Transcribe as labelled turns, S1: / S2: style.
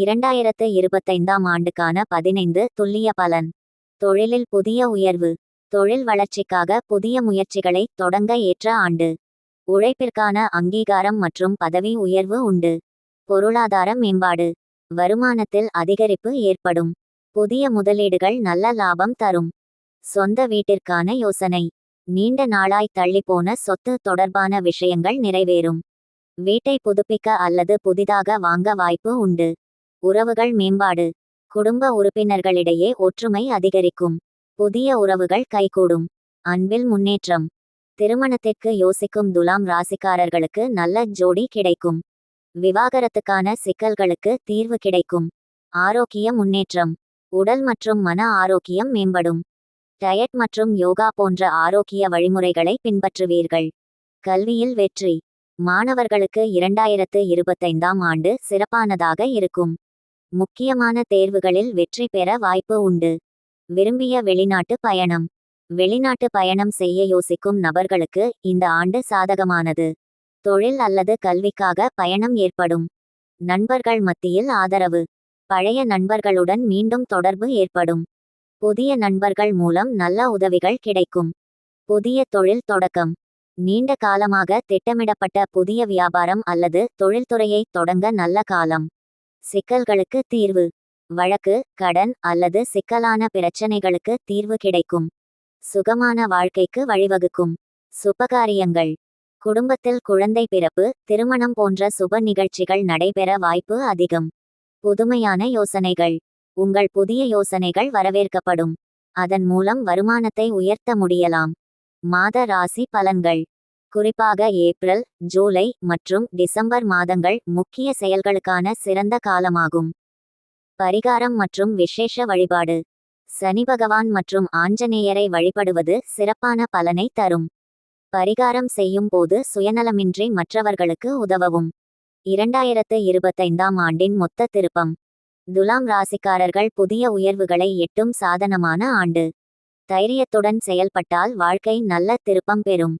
S1: இரண்டாயிரத்து இருபத்தைந்தாம் ஆண்டுக்கான பதினைந்து துல்லிய பலன். தொழிலில் புதிய உயர்வு. தொழில் வளர்ச்சிக்காக புதிய முயற்சிகளை தொடங்க ஏற்ற ஆண்டு. உழைப்பிற்கான அங்கீகாரம் மற்றும் பதவி உயர்வு உண்டு. பொருளாதார மேம்பாடு. வருமானத்தில் அதிகரிப்பு ஏற்படும். புதிய முதலீடுகள் நல்ல லாபம் தரும். சொந்த வீட்டிற்கான யோசனை. நீண்ட நாளாய் தள்ளிப்போன சொத்து தொடர்பான விஷயங்கள் நிறைவேறும். வீட்டை புதுப்பிக்க அல்லது புதிதாக வாங்க வாய்ப்பு உண்டு. உறவுகள் மேம்பாடு. குடும்ப உறுப்பினர்களிடையே ஒற்றுமை அதிகரிக்கும். புதிய உறவுகள் கைகூடும். அன்பில் முன்னேற்றம். திருமணத்திற்கு யோசிக்கும் துலாம் ராசிக்காரர்களுக்கு நல்ல ஜோடி கிடைக்கும். விவாகரத்துக்கான சிக்கல்களுக்கு தீர்வு கிடைக்கும். ஆரோக்கிய முன்னேற்றம். உடல் மற்றும் மன ஆரோக்கியம் மேம்படும். டயட் மற்றும் யோகா போன்ற ஆரோக்கிய வழிமுறைகளை பின்பற்றுவீர்கள். கல்வியில் வெற்றி. மாணவர்களுக்கு இரண்டாயிரத்து இருபத்தைந்தாம் ஆண்டு சிறப்பானதாக இருக்கும். முக்கியமான தேர்வுகளில் வெற்றி பெற வாய்ப்பு உண்டு. விரும்பிய வெளிநாட்டு பயணம். வெளிநாட்டு பயணம் செய்ய யோசிக்கும் நபர்களுக்கு இந்த ஆண்டு சாதகமானது. தொழில் அல்லது கல்விக்காக பயணம் ஏற்படும். நண்பர்கள் மத்தியில் ஆதரவு. பழைய நண்பர்களுடன் மீண்டும் தொடர்பு ஏற்படும். புதிய நண்பர்கள் மூலம் நல்ல உதவிகள் கிடைக்கும். புதிய தொழில் தொடக்கம். நீண்ட காலமாக திட்டமிடப்பட்ட புதிய வியாபாரம் அல்லது தொழில்துறையை தொடங்க நல்ல காலம். சிக்கல்களுக்கு தீர்வு. வழக்கு கடன் அல்லது சிக்கலான பிரச்சனைகளுக்கு தீர்வு கிடைக்கும். சுகமான வாழ்க்கைக்கு வழிவகுக்கும். சுபகாரியங்கள். குடும்பத்தில் குழந்தை பிறப்பு திருமணம் போன்ற சுப நிகழ்ச்சிகள் நடைபெற வாய்ப்பு அதிகம். புதுமையான யோசனைகள். உங்கள் புதிய யோசனைகள் வரவேற்கப்படும். அதன் மூலம் வருமானத்தை உயர்த்த முடியலாம். மாத ராசி பலன்கள். குறிப்பாக ஏப்ரல் ஜூலை மற்றும் டிசம்பர் மாதங்கள் முக்கிய செயல்களுக்கான சிறந்த காலமாகும். பரிகாரம் மற்றும் விசேஷ வழிபாடு. சனி பகவான் மற்றும் ஆஞ்சநேயரை வழிபடுவது சிறப்பான பலனை தரும். பரிகாரம் செய்யும் போது சுயநலமின்றி மற்றவர்களுக்கு உதவவும். இரண்டாயிரத்து இருபத்தைந்தாம் ஆண்டின் மொத்த திருப்பம். துலாம் ராசிக்காரர்கள் புதிய உயர்வுகளை எட்டும் சாதனமான ஆண்டு. தைரியத்துடன் செயல்பட்டால் வாழ்க்கை நல்ல திருப்பம் பெறும்.